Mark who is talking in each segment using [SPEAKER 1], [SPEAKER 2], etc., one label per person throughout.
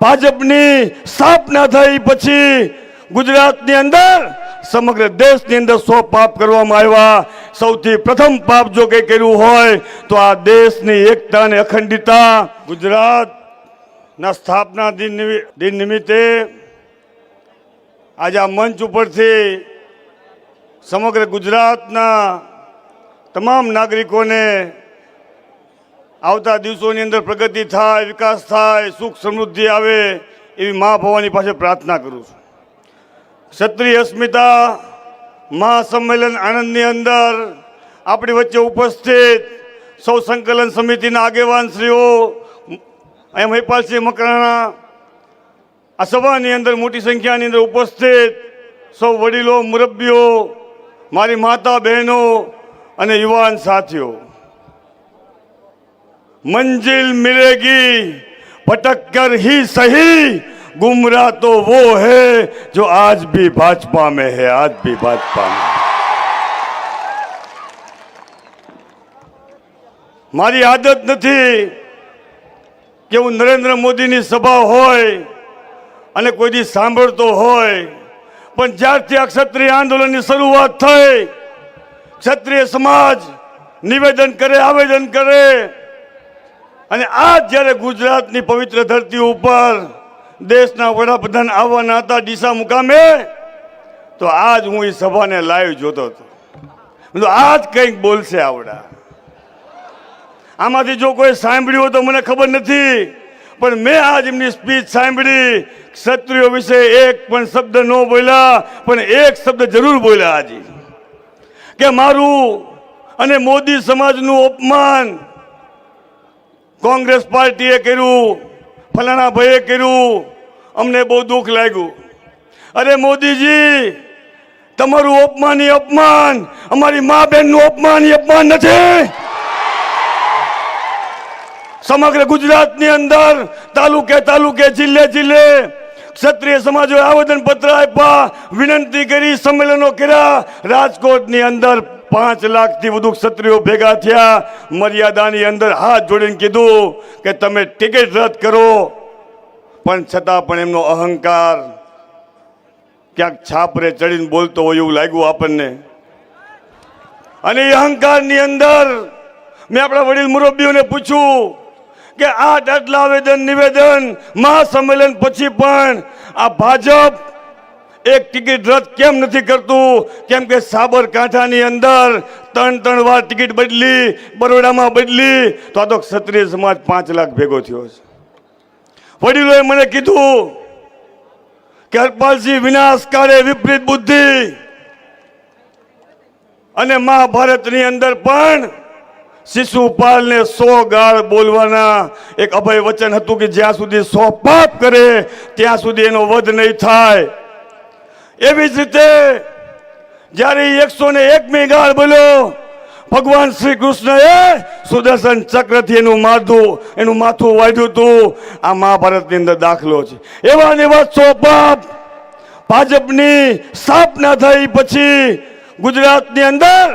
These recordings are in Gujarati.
[SPEAKER 1] ભાજપની સ્થાપના થઈ પછી ગુજરાતની અંદર, સમગ્ર દેશની અંદર સો પાપ કરવામાં આવ્યા. સૌથી પ્રથમ પાપ જો કંઈ કર્યું હોય, તો આ દેશની એકતા અને અખંડિતતા ગુજરાતના સ્થાપના દિન દિન નિમિત્તે આજે આ મંચ ઉપરથી સમગ્ર ગુજરાતના તમામ નાગરિકોને આવતા દિવસોની અંદર પ્રગતિ થાય, વિકાસ થાય, સુખ સમૃદ્ધિ આવે એવી મા ભવાની પાસે પ્રાર્થના કરું છું. ક્ષત્રિય અસ્મિતા મહાસંમેલન આણંદની અંદર આપણી વચ્ચે ઉપસ્થિત સૌ સંકલન સમિતિના આગેવાનશ્રીઓ એમ હૈપાલસિંહ મકરાણા, આ સભાની અંદર મોટી સંખ્યાની અંદર ઉપસ્થિત સૌ વડીલો, મુરબ્બીઓ, મારી માતા બહેનો અને યુવાન સાથીઓ. मंजिल मिलेगी भटक कर ही सही गुमराह तो वो है जो आज भी भाजपा में है आज भी भाजपा में મારી આદત નથી કે હું નરેન્દ્ર મોદીની સભા હોય અને કોઈ દી સાંભળતો હોય પણ જ્યારથી આ ક્ષત્રિય આંદોલનની શરૂઆત થઈ ક્ષત્રિય સમાજ નિવેદન કરે આવેદન કરે અને આજ જ્યારે ગુજરાતની પવિત્ર ધરતી ઉપર દેશના વડાપ્રધાન આવવાના હતા ડીસા મુકામે, તો આજ હું એ સભાને લાઈવ જોતો હતો. આ જ કંઈક બોલશે આવડા. આમાંથી જો કોઈ સાંભળ્યું હોય તો મને ખબર નથી, પણ મેં આજ એમની સ્પીચ સાંભળી, ક્ષત્રિયો વિશે એક પણ શબ્દ ન બોલ્યા, પણ એક શબ્દ જરૂર બોલ્યા આજે. કે મારું અને મોદી સમાજનું અપમાન કોંગ્રેસ પાર્ટીએ કર્યું ફલાણા ભાઈએ કર્યું, અમને બહુ દુઃખ લાગ્યું. અરે મોદીજી, તમારું અપમાન એ અપમાન, અમારી મા બહેનનું અપમાન એ અપમાન નથી. સમગ્ર ગુજરાતની અંદર તાલુકે તાલુકે, જિલ્લે જિલ્લે ક્ષત્રિય સમાજોએ આવેદન પત્ર આપ્યા, વિનંતી કરી, સંમેલનો કર્યા, રાજકોટની અંદર પાંચ લાખથી વધુ ક્ષત્રિયો ભેગા થયા. મર્યાદાની અંદર હાથ જોડીને કીધું કે તમે ટિકિટ રદ કરો. પણ છતાં પણ એમનો અહંકાર ક્યાંક છાપરે ચડીને બોલતો હોય એવું લાગ્યું આપણને. અને એ અહંકારની અંદર મેં આપણા વડીલ મુરબ્બીઓને પૂછ્યું કે આઠ આટલા આવેદન નિવેદન મહાસંમેલન પછી પણ આ ભાજપ એક ટિકિટ રદ કેમ નથી કરતું? કેમ કે સાબરકાંઠાની અંદર ત્રણ ત્રણ વાર ટિકિટ બદલી, બરોડામાં બદલી, તો આ તો ક્ષત્રિય સમાજ પાંચ લાખ ભેગો થયો છે. વડીલોએ મને કીધું કે હરપાલસિંહ વિનાશકારે વિપરીત બુદ્ધિ અને મહાભારતની અંદર પણ શિશુપાલને સો ગાળ બોલવાના એક અભય વચન હતું કે જ્યાં સુધી સો પાપ કરે, ત્યાં સુધી એનો વધ નહીં થાય. એવી જ રીતે જ્યારે એકસો ને એકમી ગાળ બોલ્યો, ભગવાન શ્રી કૃષ્ણએ સુદર્શન ચક્રથી એનું માથું એનું માથું વાઢ્યું હતું. આ મહાભારતની અંદર દાખલો છે. એવા ને એવા સો પાપ ભાજપની સ્થાપના થઈ પછી ગુજરાતની અંદર,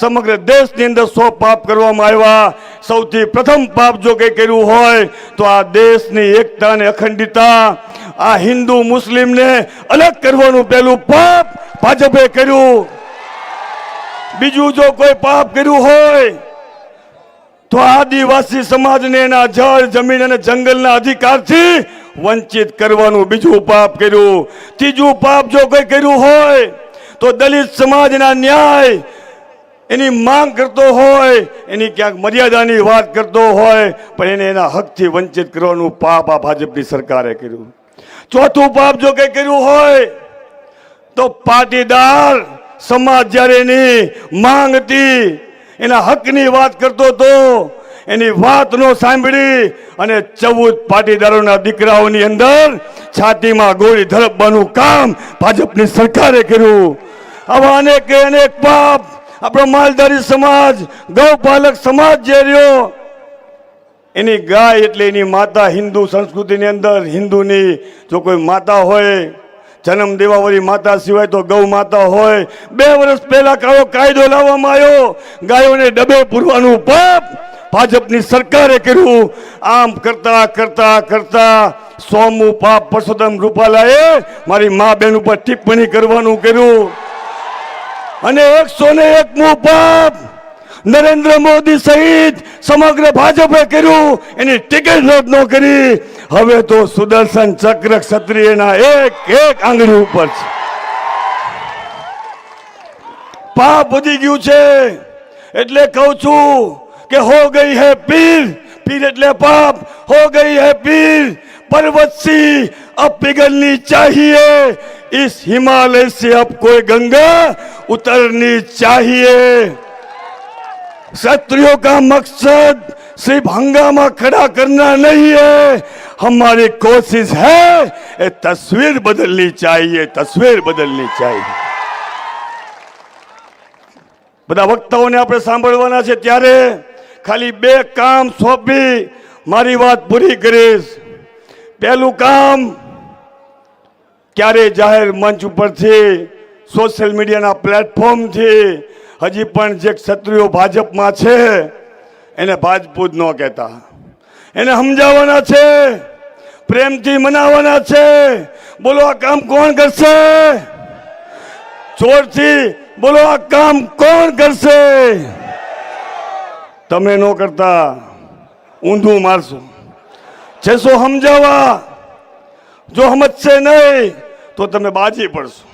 [SPEAKER 1] સમગ્ર દેશની અંદર સો પાપ કરવામાં આવ્યા. સૌથી પ્રથમ પાપ જો કંઈ કર્યું હોય, તો આ દેશની એકતા અને અખંડિતતા આ હિન્દુ મુસ્લિમને અલગ કરવાનું પહેલું પાપ ભાજપે કર્યું. બીજું જો કોઈ પાપ કર્યું હોય, તો આદિવાસી સમાજને એના જળ, જમીન અને જંગલના અધિકારથી વંચિત કરવાનું બીજું પાપ કર્યું. ત્રીજું પાપ જો કોઈ કર્યું હોય, તો દલિત સમાજના ન્યાય એની માંગ કરતો હોય, એની ક્યાંક મર્યાદાની વાત કરતો હોય, પણ એને એના હકથી વંચિત કરવાનું પાપ આ ભાજપની સરકારે કર્યું. ચોથું પાપ જો કંઈ કર્યું હોય, તો પાટીદાર સમાજ જ્યારે એની માંગ એના હકની વાત કરતો હતો, એની વાત નો સાંભળી અને ચૌદ પાટીદારોના દીકરાઓની અંદર છાતીમાં ગોળી ધરપવાનું કામ ભાજપની સરકારે કર્યું. આવા અનેક અનેક પાપ આપણો માલધારી સમાજ, ગૌપાલક સમાજ જે રહ્યો એની ગાય એટલે એની માતા હિન્દુ સંસ્કૃતિની અંદર હિન્દુની જો કોઈ માતા હોય, જન્મ દેવાવાળી માતા સિવાય તો ગૌ માતા હોય, બે વર્ષ પહેલા કાળો કાયદો લાવવામાં આવ્યો, ગાયોને ડબે પૂરવાનું પાપ ભાજપની સરકારે કર્યું. આમ કરતા કરતા કરતા સોમુ પાપ પરસોત્તમ રૂપાલાએ મારી મા બેન ઉપર ટિપ્પણી કરવાનું કર્યું. અને એકસો ને એકમું પાપ નરેન્દ્ર મોદી સહિત સમગ્ર ભાજપે કર્યું એની ટિકિટ રદ ન કરી હવે તો સુદર્શન ચક્ર ક્ષત્રિયના એક એક આંગળી ઉપર છે પાપ વધી ગયું છે એટલે કહું છું કે હો ગઈ હે પીર પીર એટલે પાપ હો ગઈ હે પીર पर्वत सी अब पिघलनी चाहिए इस हिमालय से अब कोई गंगा उतरनी चाहिए क्षत्रियों का मकसद सिर्फ हंगामा खड़ा करना नहीं है हमारी कोशिश है ये तस्वीर बदलनी चाहिए तस्वीर बदलनी चाहिए બધા વક્તાઓને આપણે સાંભળવાના છે ત્યારે ખાલી બે કામ સોંપી મારી વાત પૂરી કરીશ પહેલું કામ ક્યારે જાહેર મંચ ઉપરથી સોશિયલ મીડિયાના પ્લેટફોર્મથી હજી પણ જે ક્ષત્રિયો ભાજપમાં છે, એને ભાજપૂત ન કહેતા. એને સમજાવવાના છે, પ્રેમથી મનાવવાના છે. બોલો, આ કામ કોણ કરશે? જોરથી બોલો, આ કામ કોણ કરશે? તમે ન કરતા, ઊંધું મારશો. છસો સમજાવવા, જો સમજશે નહીં, તો તમે બાજી પડશો.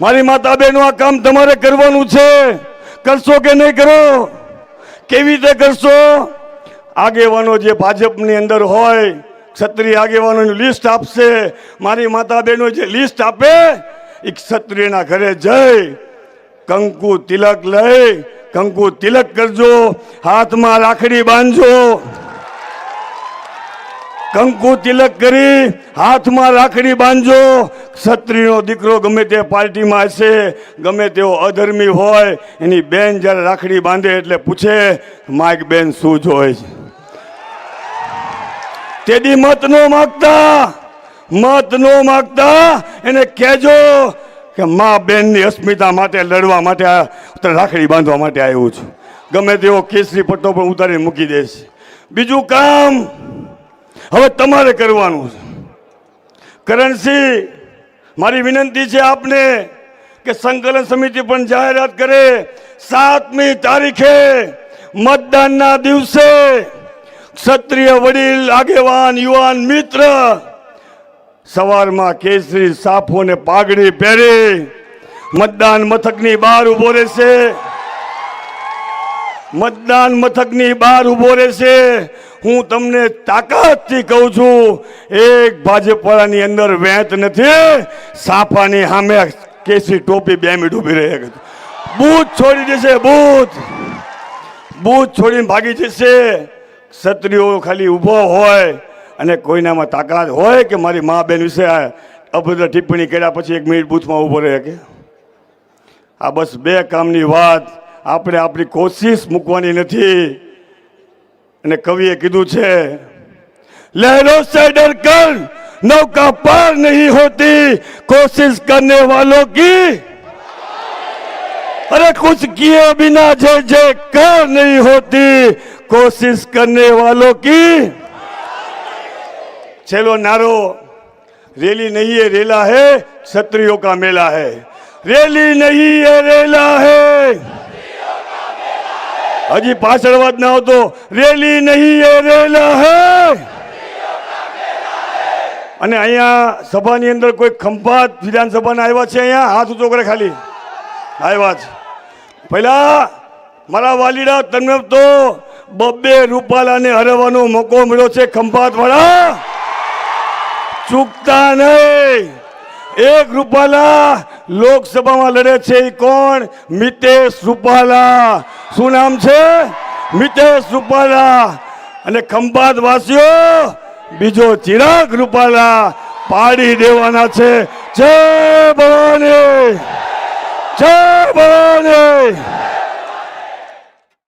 [SPEAKER 1] મારી માતા બહેનો આ કામ તમારે કરવાનું છે. કરશો કે નહીં કરો? કેવી રીતે કરશો? આગેવાનો જે ભાજપની અંદર હોય, ક્ષત્રિય આગેવાનોની લિસ્ટ આપશે. મારી માતા બહેનો જે લિસ્ટ આપે, એ ક્ષત્રિયના ઘરે જઈ કંકુ તિલક લઈ, કંકુ તિલક કરજો, હાથમાં રાખડી બાંધજો. કંકુ તિલક કરી હાથમાં રાખડી બાંધજો. ક્ષત્રિયનો દીકરો ગમે તે પાર્ટીમાં હશે, ગમે તેઓ અધર્મી હોય, એની બેન જ્યારે રાખડી બાંધે એટલે પૂછે માઇક બેન, શું જોઈ છે? તેદી મત નો માગતા, મત નો માગતા, એને કહેજો કે મા બેનની અસ્મિતા માટે લડવા માટે રાખડી બાંધવા માટે આવ્યું છું. ગમે તેવો કેસરી પટ્ટો પણ ઉતારીને મૂકી દેશે બીજું કામ હવે તમારે કરવાનું છે. કરણસિંહ, મારી વિનંતી છે આપને કે સંકલન સમિતિ પણ જાહેરાત કરે. સાતમી તારીખે મતદાનના દિવસે ક્ષત્રિય વડીલ, આગેવાન, યુવાન, મિત્ર સવારમાં કેસરી સાફો ને પાઘડી પહેરી મતદાન મથકની બહાર ઊભો રહેશે. મતદાન મથકની બહાર ઊભો રહેશે. હું તમને તાકાતથી કહું છું, એક ભાજપવાળાની અંદર વેંત નથી સાફાની સામે કેસી ટોપી બે મિનિટ ઊભી રહે બૂથ છોડી દેશે, બૂથ. બૂથ છોડીને ભાગી જશે. ક્ષત્રિયો ખાલી ઊભો હોય અને કોઈનામાં તાકાત હોય કે મારી મા બેન વિશે અભદ્ર ટિપ્પણી કર્યા પછી એક મિનિટ બૂથમાં ઊભો રહે કે? આ બસ બે કામની વાત. આપણે આપણી કોશિશ મૂકવાની નથી. અને કવિએ કીધું છે લહેરો સે ડર કર નૌકા પાર નહીં હોતી कोशिश करने वालों की अरे कुछ किए बिना जय जयकार नहीं होती कोशिश करने वालों की चलो नारो रैली नहीं है रेला है क्षत्रियों का मेला है रैली नहीं है रेला है હજી પાછળ વાત ના આવતો. રેલી નહીં રેલા હે. અને અહીંયા સભાની અંદર કોઈ ખંભાત વિધાનસભાના આવ્યા છે અહીંયા? હાથ ઊંચો કરે ખાલી. આવ્યા છે પહેલા મારા વાલીડા, તમને તો બબ્બે રૂપાલાને હરવાનો મોકો મળ્યો છે ખંભાત વાળા ચૂકતા નહીં. એક રૂપાલા લોકસભામાં લડે છે એ કોણ? મિતેશ રૂપાલા. શું નામ છે? મિતેશ રૂપાલા. અને ખંભાત વાસીઓ, બીજો ચિરાગ રૂપાલા પાડી દેવાના છે. જય ભવાની! જય ભવાની!